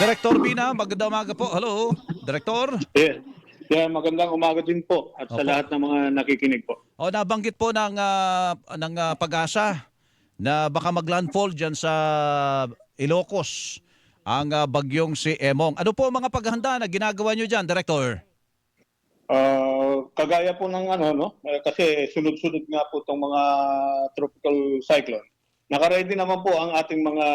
Director Bina, magandang umaga po. Hello, Director. Yeah. Yeah, magandang umaga din po at sa Opo. lahat ng mga nakikinig po. O nabanggit po ng ah, ng ah, pag-asa na baka maglandfall diyan sa Ilocos ang ah, bagyong si Emong. Ano po ang mga paghahanda na ginagawa niyo diyan, Director? Ah, kagaya po ng ano no, eh, kasi sunod-sunod nga po itong mga tropical cyclone. Nakaready naman po ang ating mga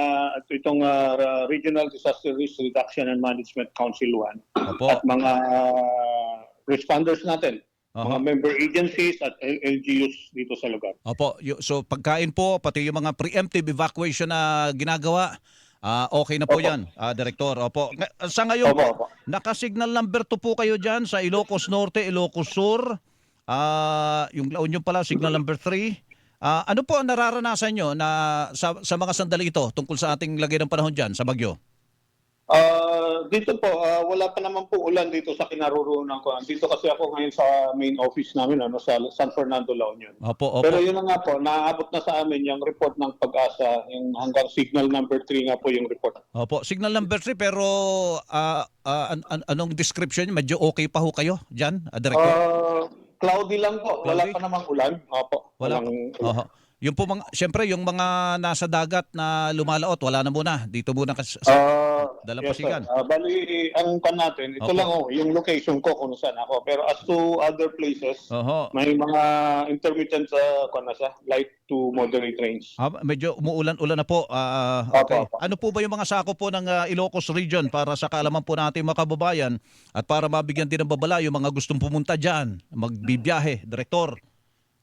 itong ah, Regional Disaster Risk Reduction and Management Council 1 Opo. at mga ah, responders natin, Aha. mga member agencies at LGUs dito sa lugar. Opo, Yo- so pagkain po pati yung mga preemptive evacuation na ginagawa, ah, okay na po Opo. 'yan, ah, Director. Opo. Nga- Sa ngayon Opo, po, opo. Naka-signal number 2 po kayo dyan sa Ilocos Norte, Ilocos Sur. Ah, yung La Union pala, signal number 3. Ah, ano po ang nararanasan nyo na sa, sa mga sandali ito tungkol sa ating lagay ng panahon dyan sa Bagyo? Ah, dito po, ah, wala pa naman po ulan dito sa kinaroroonan ko. Dito kasi ako ngayon sa main office namin ano sa San Fernando, La Union. Opo, opo. Pero yun na nga po, naaabot na sa amin yung report ng pag-asa, yung hanggang signal number 3 nga po yung report. Opo, signal number 3 pero ah, ah, an- an- anong description? Medyo okay pa ho kayo dyan, ah, Director? Ah, cloudy lang po, wala Cloudy? pa namang ulan. Opo, Wala walang pa. Oho. Yung po mga, syempre yung mga nasa dagat na lumalaot, wala na muna. Dito muna kasi sa, Ah, Dalampasigan. Yes, sir. Ah, bali, ang pan natin, ito Opo. lang oh, yung location ko kung saan ako. Pero as to other places, Oho. may mga intermittent sa uh, na siya, light to moderate range. Ah, medyo umuulan-ulan na po. Ah, Opo, okay. opo. Ano po ba yung mga sako po ng ah, Ilocos region para sa kaalaman po natin mga kababayan at para mabigyan din ng babala yung mga gustong pumunta dyan, magbibiyahe, Direktor?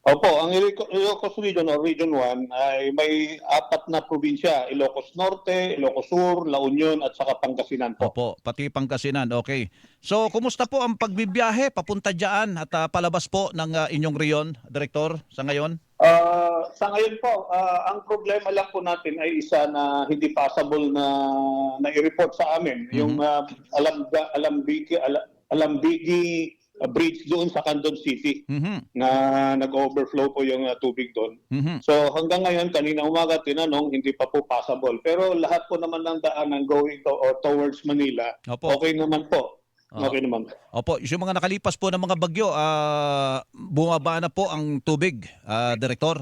Opo, ang Ilocos Region o Region 1 ay may apat na probinsya, Ilocos Norte, Ilocos Sur, La Union at saka Pangasinan po. Opo, pati Pangasinan. Okay. So, kumusta po ang pagbibiyahe papunta dyan at ah, palabas po ng ah, inyong riyon, Direktor, sa ngayon? Ah, sa ngayon po, ah, ang problema lang po natin ay isa na hindi possible na na-report sa amin. Yung uh, Alamga, Alambigi, Ala- Ah, Bridge doon sa Candon City Mhm. na nag-overflow po yung ah, tubig doon. Mhm. So hanggang ngayon, kanina umaga tinanong, hindi pa po possible. Pero lahat po naman ng daanan going to, or towards Manila, Opo. okay naman po. Ah. Okay naman po. Opo, yung mga nakalipas po ng mga bagyo, ah, bumaba na po ang tubig, ah, Direktor.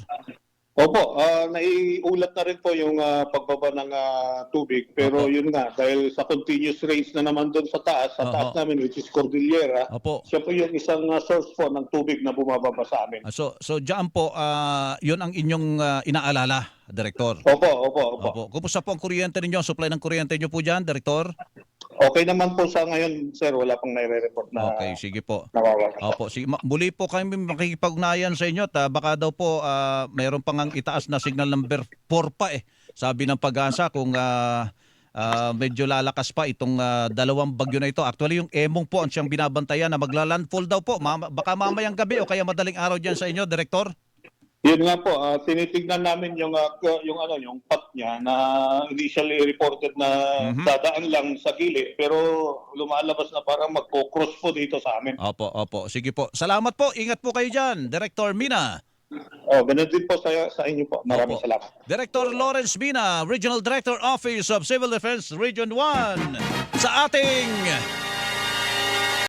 Opo, ah, naiulat na rin po yung ah, pagbaba ng ah, tubig. Pero Opo. yun nga, dahil sa continuous rains na naman doon sa taas, sa taas Oho. namin, which is Cordillera, Opo. siya po yung isang ah, source po ng tubig na bumababa sa amin. Ah, So, so diyan po, ah, yun ang inyong ah, inaalala, Direktor. Opo, opo, opo. Opo. Kumusta po ang kuryente ninyo? Supply ng kuryente nyo po dyan, Direktor? Okay naman po sa ngayon, sir. Wala pang nire-report na Okay, sige po. nawawala. Opo, sige, ma- muli po kami makikipag-ugnayan sa inyo. Ta, baka daw po ah, mayroon pang ang itaas na signal number 4 pa eh. Sabi ng pag-asa kung ah, ah, medyo lalakas pa itong ah, dalawang bagyo na ito. Actually, yung Emong po ang siyang binabantayan na maglalandfall daw po. Mama, baka mamayang gabi o kaya madaling araw dyan sa inyo, Direktor. Yun nga po, ah, tinitignan namin yung k- yung ano, yung path niya na initially reported na Mhm. dadaan lang sa gilid pero lumalabas na parang magko-cross po dito sa amin. Opo, opo. Sige po. Salamat po. Ingat po kayo dyan, Director Mina. Oh, ganun din po sa sa inyo po. Maraming Opo. salamat. Director Lawrence Mina, Regional Director Office of Civil Defense Region 1 sa ating